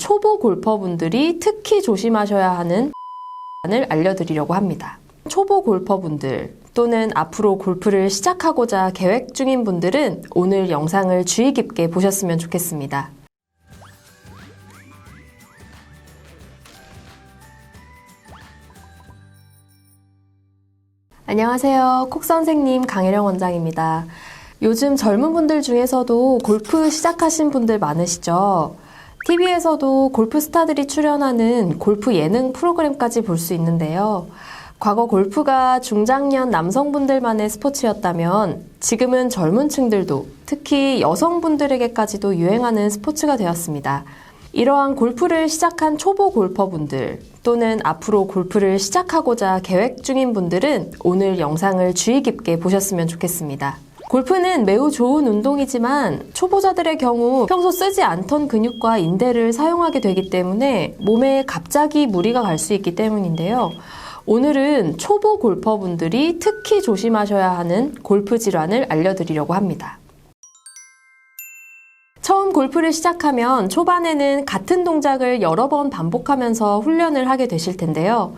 초보 골퍼분들이 특히 조심하셔야 하는 을 알려드리려고 합니다. 초보 골퍼분들 또는 앞으로 골프를 시작하고자 계획 중인 분들은 오늘 영상을 주의 깊게 보셨으면 좋겠습니다. 안녕하세요. 콕 선생님 강혜령 원장입니다. 요즘 젊은 분들 중에서도 골프 시작하신 분들 많으시죠? TV에서도 골프 스타들이 출연하는 골프 예능 프로그램까지 볼 수 있는데요. 과거 골프가 중장년 남성분들만의 스포츠였다면 지금은 젊은 층들도 특히 여성분들에게까지도 유행하는 스포츠가 되었습니다. 이러한 골프를 시작한 초보 골퍼분들 또는 앞으로 골프를 시작하고자 계획 중인 분들은 오늘 영상을 주의 깊게 보셨으면 좋겠습니다. 골프는 매우 좋은 운동이지만 초보자들의 경우 평소 쓰지 않던 근육과 인대를 사용하게 되기 때문에 몸에 갑자기 무리가 갈 수 있기 때문인데요. 오늘은 초보 골퍼분들이 특히 조심하셔야 하는 골프 질환을 알려드리려고 합니다. 골프를 시작하면 초반에는 같은 동작을 여러 번 반복하면서 훈련을 하게 되실 텐데요.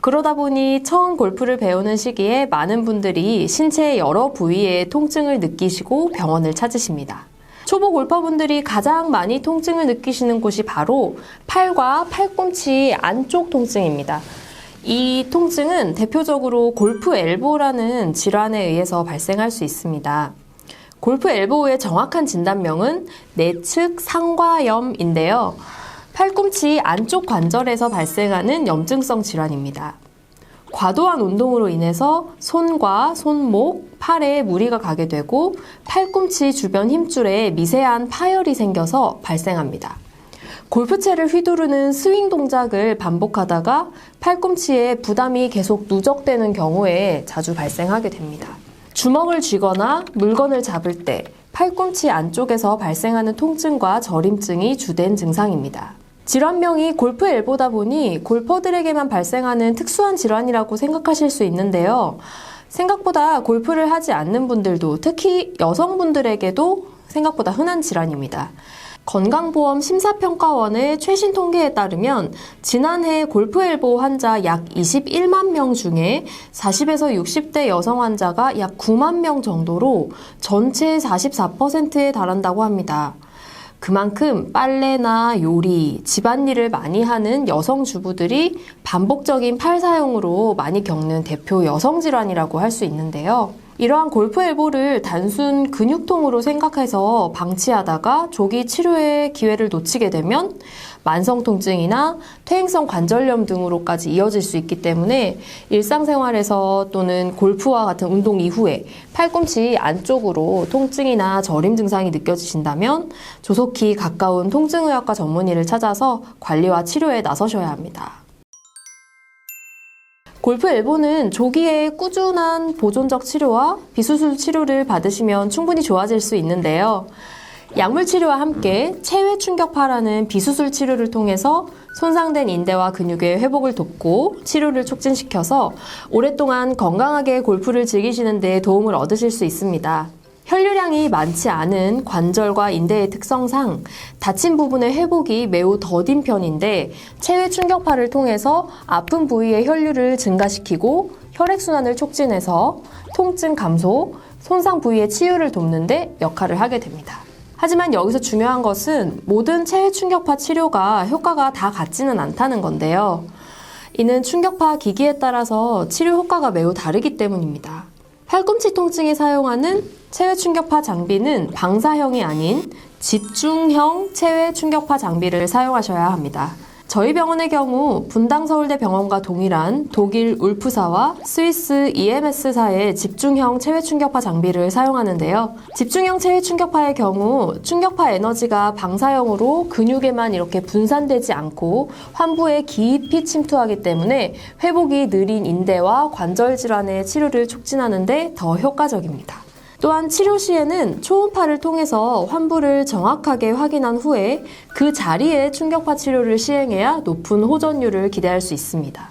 그러다 보니 처음 골프를 배우는 시기에 많은 분들이 신체의 여러 부위에 통증을 느끼시고 병원을 찾으십니다. 초보 골퍼분들이 가장 많이 통증을 느끼시는 곳이 바로 팔과 팔꿈치 안쪽 통증입니다. 이 통증은 대표적으로 골프 엘보라는 질환에 의해서 발생할 수 있습니다. 골프 엘보의 정확한 진단명은 내측 상과염인데요. 팔꿈치 안쪽 관절에서 발생하는 염증성 질환입니다. 과도한 운동으로 인해서 손과 손목, 팔에 무리가 가게 되고 팔꿈치 주변 힘줄에 미세한 파열이 생겨서 발생합니다. 골프채를 휘두르는 스윙 동작을 반복하다가 팔꿈치에 부담이 계속 누적되는 경우에 자주 발생하게 됩니다. 주먹을 쥐거나 물건을 잡을 때 팔꿈치 안쪽에서 발생하는 통증과 저림증이 주된 증상입니다. 질환명이 골프 엘보다 보니 골퍼들에게만 발생하는 특수한 질환이라고 생각하실 수 있는데요. 생각보다 골프를 하지 않는 분들도 특히 여성분들에게도 생각보다 흔한 질환입니다. 건강보험 심사평가원의 최신 통계에 따르면 지난해 골프 엘보 환자 약 21만 명 중에 40에서 60대 여성 환자가 약 9만 명 정도로 전체의 44%에 달한다고 합니다. 그만큼 빨래나 요리, 집안일을 많이 하는 여성 주부들이 반복적인 팔 사용으로 많이 겪는 대표 여성 질환이라고 할 수 있는데요. 이러한 골프 엘보를 단순 근육통으로 생각해서 방치하다가 조기 치료의 기회를 놓치게 되면 만성 통증이나 퇴행성 관절염 등으로까지 이어질 수 있기 때문에 일상생활에서 또는 골프와 같은 운동 이후에 팔꿈치 안쪽으로 통증이나 저림 증상이 느껴지신다면 조속히 가까운 통증의학과 전문의를 찾아서 관리와 치료에 나서셔야 합니다. 골프 엘보는 조기에 꾸준한 보존적 치료와 비수술 치료를 받으시면 충분히 좋아질 수 있는데요. 약물 치료와 함께 체외 충격파라는 비수술 치료를 통해서 손상된 인대와 근육의 회복을 돕고 치료를 촉진시켜서 오랫동안 건강하게 골프를 즐기시는 데 도움을 얻으실 수 있습니다. 혈류량이 많지 않은 관절과 인대의 특성상 다친 부분의 회복이 매우 더딘 편인데 체외 충격파를 통해서 아픈 부위의 혈류를 증가시키고 혈액순환을 촉진해서 통증 감소, 손상 부위의 치유를 돕는데 역할을 하게 됩니다. 하지만 여기서 중요한 것은 모든 체외 충격파 치료가 효과가 다 같지는 않다는 건데요. 이는 충격파 기기에 따라서 치료 효과가 매우 다르기 때문입니다. 팔꿈치 통증에 사용하는 체외 충격파 장비는 방사형이 아닌 집중형 체외 충격파 장비를 사용하셔야 합니다. 저희 병원의 경우 분당 서울대 병원과 동일한 독일 울프사와 스위스 EMS사의 집중형 체외 충격파 장비를 사용하는데요. 집중형 체외 충격파의 경우 충격파 에너지가 방사형으로 근육에만 이렇게 분산되지 않고 환부에 깊이 침투하기 때문에 회복이 느린 인대와 관절 질환의 치료를 촉진하는데 더 효과적입니다. 또한 치료 시에는 초음파를 통해서 환부를 정확하게 확인한 후에 그 자리에 충격파 치료를 시행해야 높은 호전율을 기대할 수 있습니다.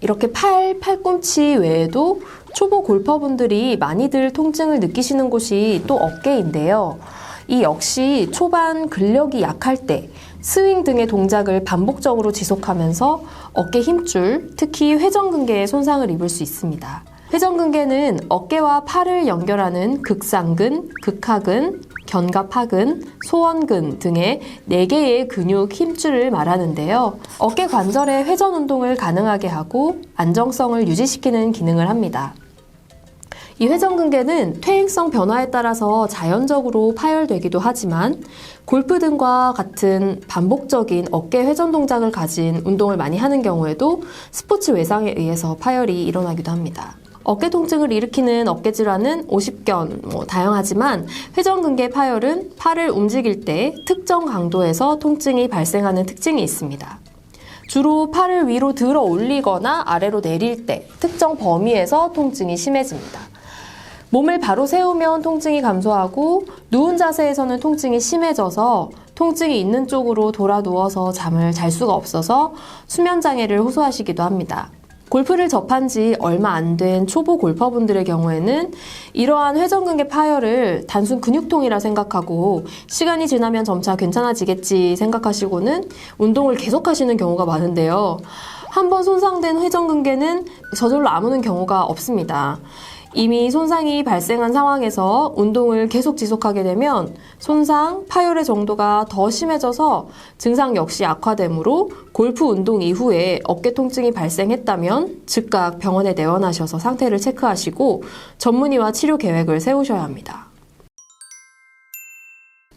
이렇게 팔, 팔꿈치 외에도 초보 골퍼분들이 많이들 통증을 느끼시는 곳이 또 어깨인데요. 이 역시 초반 근력이 약할 때 스윙 등의 동작을 반복적으로 지속하면서 어깨 힘줄, 특히 회전근개에 손상을 입을 수 있습니다. 회전근개는 어깨와 팔을 연결하는 극상근, 극하근, 견갑하근, 소원근 등의 4개의 근육 힘줄을 말하는데요. 어깨 관절의 회전 운동을 가능하게 하고 안정성을 유지시키는 기능을 합니다. 이 회전근개는 퇴행성 변화에 따라서 자연적으로 파열되기도 하지만 골프 등과 같은 반복적인 어깨 회전 동작을 가진 운동을 많이 하는 경우에도 스포츠 외상에 의해서 파열이 일어나기도 합니다. 어깨 통증을 일으키는 어깨 질환은 오십견 뭐 다양하지만 회전근개 파열은 팔을 움직일 때 특정 강도에서 통증이 발생하는 특징이 있습니다. 주로 팔을 위로 들어 올리거나 아래로 내릴 때 특정 범위에서 통증이 심해집니다. 몸을 바로 세우면 통증이 감소하고 누운 자세에서는 통증이 심해져서 통증이 있는 쪽으로 돌아 누워서 잠을 잘 수가 없어서 수면 장애를 호소하시기도 합니다. 골프를 접한 지 얼마 안 된 초보 골퍼분들의 경우에는 이러한 회전근개 파열을 단순 근육통이라 생각하고 시간이 지나면 점차 괜찮아지겠지 생각하시고는 운동을 계속 하시는 경우가 많은데요. 한번 손상된 회전근개는 저절로 아무는 경우가 없습니다. 이미 손상이 발생한 상황에서 운동을 계속 지속하게 되면 손상, 파열의 정도가 더 심해져서 증상 역시 악화되므로 골프 운동 이후에 어깨 통증이 발생했다면 즉각 병원에 내원하셔서 상태를 체크하시고 전문의와 치료 계획을 세우셔야 합니다.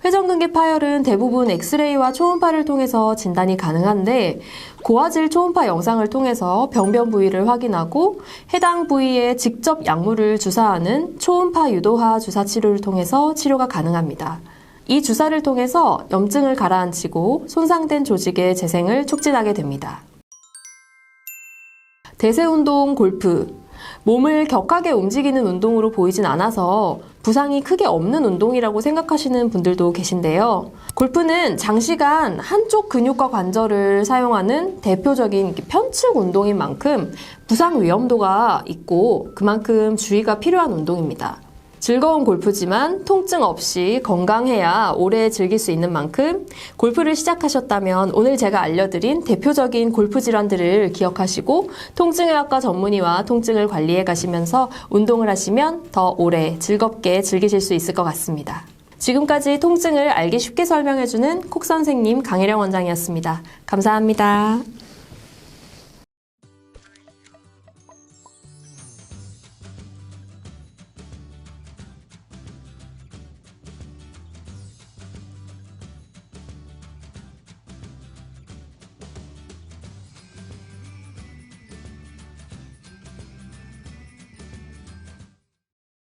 회전근개 파열은 대부분 엑스레이와 초음파를 통해서 진단이 가능한데 고화질 초음파 영상을 통해서 병변 부위를 확인하고 해당 부위에 직접 약물을 주사하는 초음파 유도화 주사 치료를 통해서 치료가 가능합니다. 이 주사를 통해서 염증을 가라앉히고 손상된 조직의 재생을 촉진하게 됩니다. 대세운동 골프. 몸을 격하게 움직이는 운동으로 보이진 않아서 부상이 크게 없는 운동이라고 생각하시는 분들도 계신데요. 골프는 장시간 한쪽 근육과 관절을 사용하는 대표적인 편측 운동인 만큼 부상 위험도가 있고 그만큼 주의가 필요한 운동입니다. 즐거운 골프지만 통증 없이 건강해야 오래 즐길 수 있는 만큼 골프를 시작하셨다면 오늘 제가 알려드린 대표적인 골프 질환들을 기억하시고 통증의학과 전문의와 통증을 관리해 가시면서 운동을 하시면 더 오래 즐겁게 즐기실 수 있을 것 같습니다. 지금까지 통증을 알기 쉽게 설명해주는 콕 선생님 강혜령 원장이었습니다. 감사합니다.